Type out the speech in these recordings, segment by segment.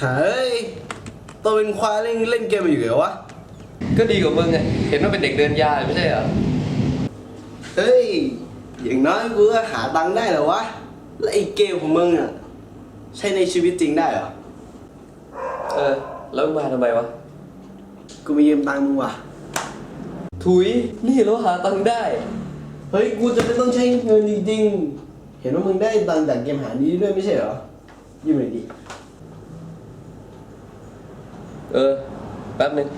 เฮ้ยตัวเป็นควายเล่นเล่นเกมอยู่เหรอวะ ก็ดีกว่ามึงไงเห็นว่าเป็นเด็กเดินยาไม่ใช่เหรอ เฮ้ย อย่างน้อยกูก็หาตังค์ได้เหรอวะ แล้วไอ้เกมของมึงอะ ใช้ในชีวิตจริงได้เหรอ เออ แล้วมึงมาทำไมวะ กูมียืมตังค์มึงว่ะ ถุย นี่เราหาตังค์ได้ เฮ้ย กูจะไม่ต้องใช้เงินจริงๆ เห็นว่ามึงได้ตังค์จากเกมหานี้ด้วยไม่ใช่เหรอยืมหน่อยดิ เออ แป๊บหนึง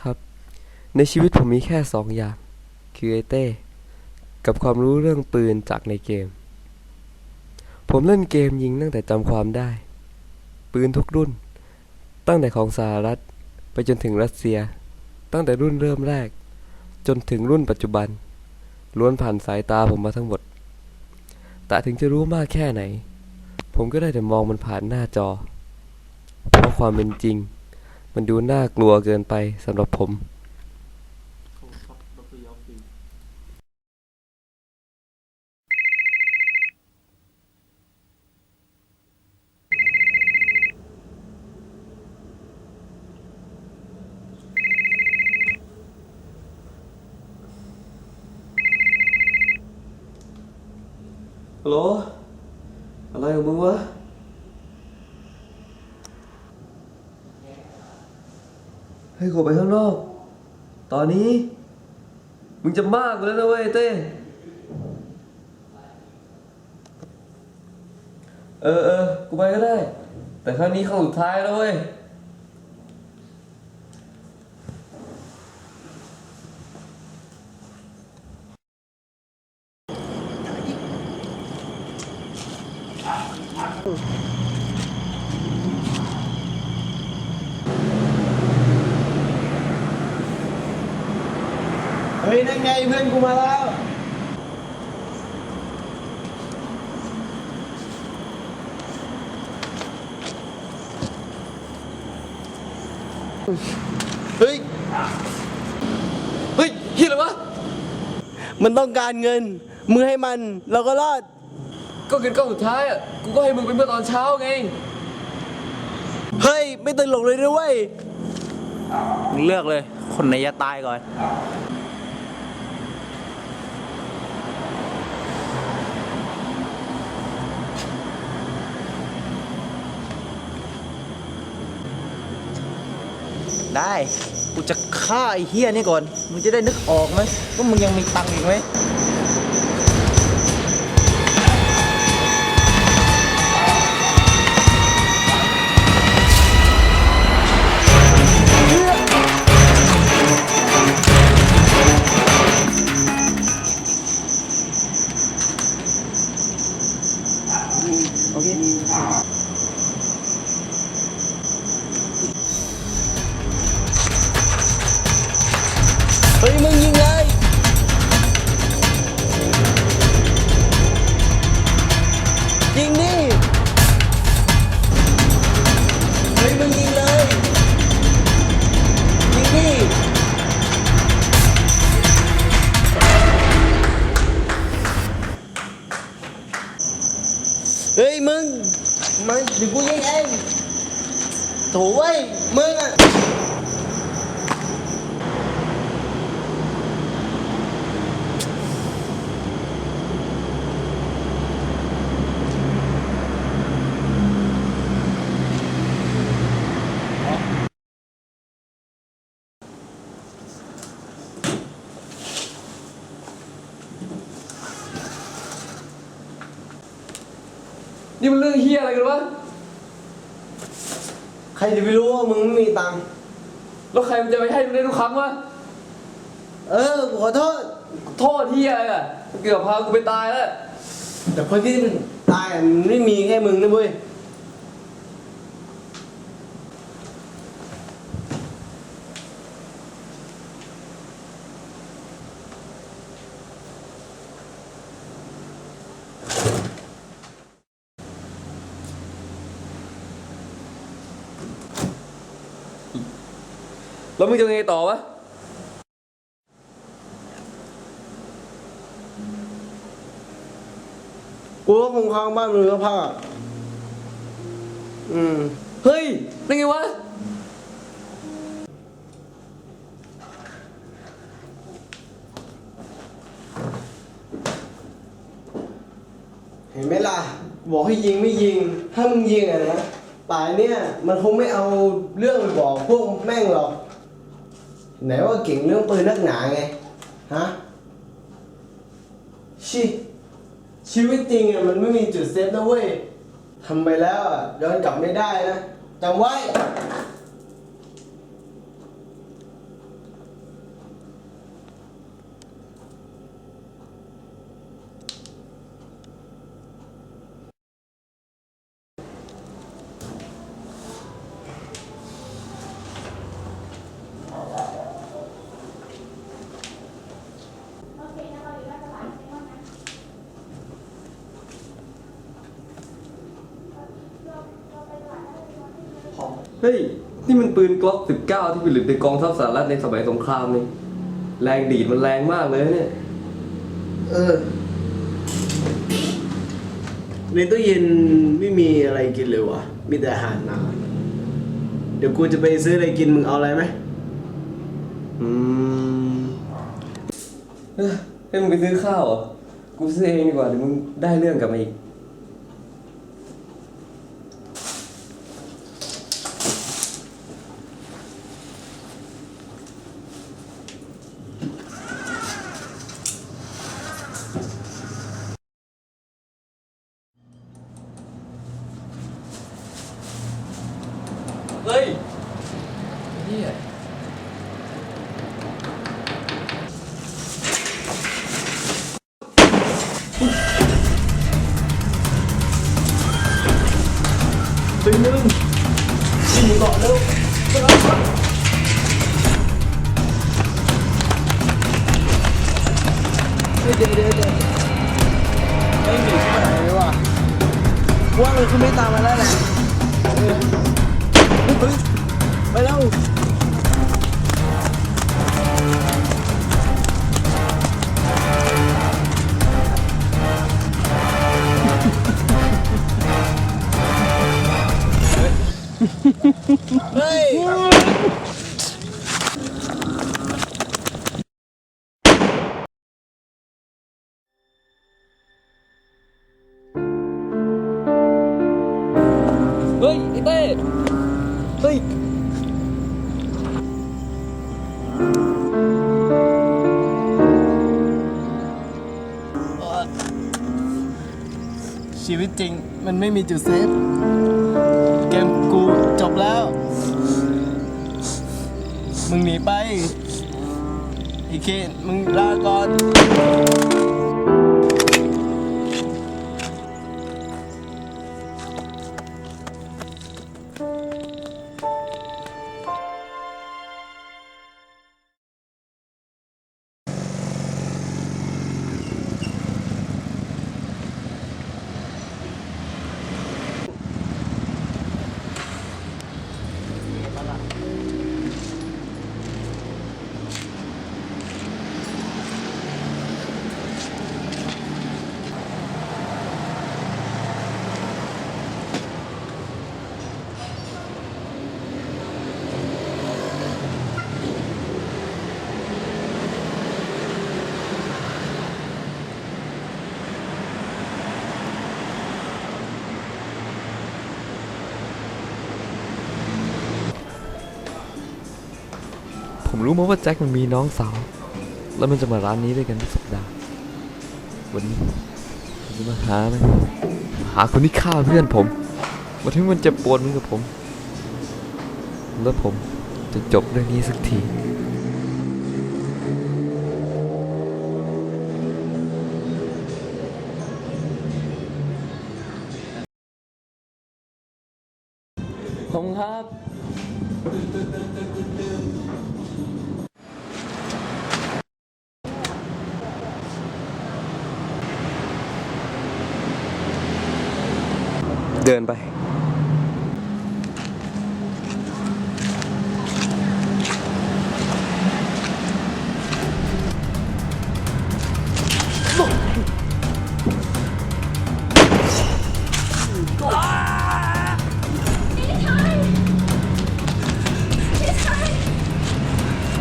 ครับ ในชีวิตผมมีแค่สองอย่าง คือไอเต้ กับความรู้เรื่องปืนจากในเกม ผมเล่นเกมยิงตั้งแต่จำความได้ ปืนทุกรุ่น ตั้งแต่ของสหรัฐ ไปจนถึงรัสเซีย ตั้งแต่รุ่นเริ่มแรก จนถึงรุ่นปัจจุบัน ล้วนผ่านสายตาผมมาทั้งหมด แต่ถึงจะรู้มากแค่ไหน ผมก็ได้แต่มองมันผ่านหน้าจอ เพราะความเป็นจริง มันดูน่ากลัวเกินไปสำหรับผม ฮัลโหล อะไรของมึงวะ ให้กูไปข้างนอก ตอนนี้ มึงจะมากไปแล้วนะเว้ยเต้ เออเออ กูไปก็ได้ แต่ครั้งนี้ครั้งสุดท้ายแล้วเว้ย เฮ้ย นั่นไงเพื่อนกูมาแล้ว เฮ้ย เฮ้ยเฮียอะไรวะ มันต้องการเงินมึงให้มัน เราก็รอด ก็เกินก้อนสุดท้ายอะ กูก็ให้มึงเป็นเมื่อตอนเช้าไง เฮ้ย ไม่ตลกเลยด้วยเวยมึงเลือกเลย คนไหนจะตายก่อน ได้ กูจะฆ่าไอ้เฮียนี่ก่อน มึงจะได้นึกออกไหมว่ามึงยังมีตังค์อีกไหม มึงอะนี่มันเรื่องเฮียอะไรกันวะ รจะไปรู้ว่ามึงไม่มีตังค์ แล้วใครมันจะไปให้มึงได้ทุกครั้งวะเออกูขอโทษ โทษเฮียอะไรอะเกือบพากูไปตายแล้ว แต่คนที่มันตายอะมันไม่มีแค่มึงนะเว้ย แล้วมึงจะไงต่อวะ กูก็คงค้างบ้านมึงก็พ่ออืม เฮ้ยนั่นไงวะ เห็นไหมล่ะ บอกให้ยิงไม่ยิง ถ้ามึงยิงอะนะป่ายเนี่ยมันคงไม่เอาเรื่องไปบอกพวกแม่งหรอก ไหนว่าเก่งเรื่องปืนนักหนาไง ฮะ ชิชีวิตจริงอะมันไม่มีจุดเซฟนะเว้ยทำไปแล้วอะย้อนกลับไม่ได้นะจำไว้ เฮ้ย นี่มันปืนกล็อก19ที่ผลิตในกองทัพสหรัฐในสมัยสงครามนี่แรงดีดมันแรงมากเลยเนี่ย เออ ในตู้เย็นไม่มีอะไรกินเลยวะมีแต่อาหารหนาเดี๋ยวกูจะไปซื้ออะไรกินมึงเอาอะไรไหมอืมเอ้ยให้มึงไปซื้อข้าวเหรอ กูซื้อเองดีกว่าเดี๋ยวมึงได้เรื่องกลับมาอีก เฮียเป็นมึงกินมึงก่อนเร็วเดี๋ยวเดี๋ยวเดี๋ยวไอ้หนีไปไหนวะว่ามันคือไม่ตามมาแล้วแหละเฮ้ยไปแล้ว เฮ้ยไอ้เต้เฮ้ยชีวิตจริงมันไม่มีจุดเซฟ มึงหนีไปอีเคนมึงลาก่อน รู้มาว่าแจ็คมันมีน้องสาว แล้วมันจะมาร้านนี้ด้วยกันทุกสัปดาห์วันนี้ผมจะมาหามันหาคนที่ฆ่าเพื่อนผมมาถึงมันจ็บปวดเหมือนกับผม แล้วผมจะจบเรื่องนี้สักทีผมครับ เดินไป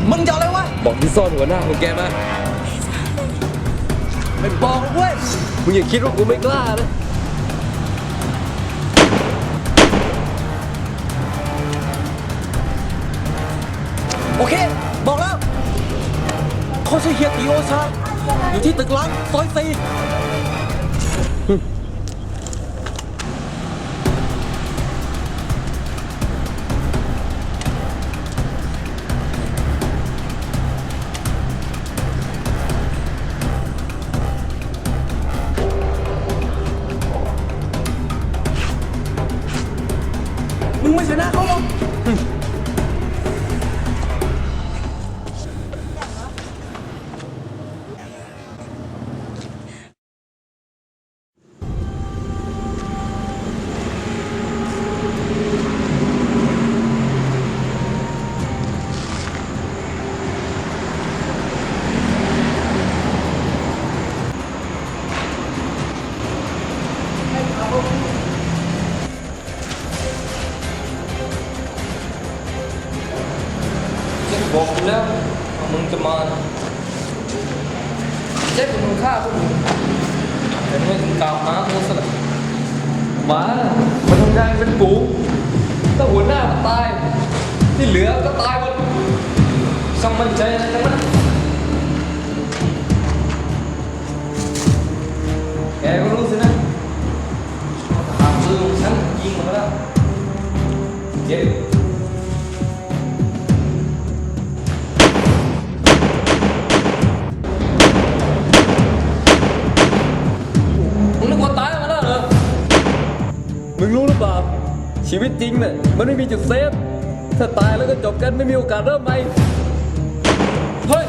มึงจะอะไรวะ บอกที่ซ่อนหัวหน้าของแกมา ไม่บอกเว้ย มึงอย่าคิดว่ากูไม่กล้านะ โอเค บอกแล้วเขาชื่อเฮียติโอชาอยู่ที่ตึกล้างซอยสี่ บอกคุณแล้วว่ามึงจะมาเจ๊คุณฆ่าพวกมึงแต่ไม่ถึงกล่าวหากูซะละหมามันทำงานเป็นฝูถ้าหัวหน้าตาย ที่เหลือก็ตายหมดช่างมั่นใจอะไรทั้งนั้นแกก็รู้สินะว่าทหารมือของฉันยิงมาแล้วเจ๊มึ ชีวิตจริงเนี่ยมันไม่มีจุดเซฟ ถ้าตายแล้วก็จบกันไม่มีโอกาสเริ่มใหม่ เฮ้ย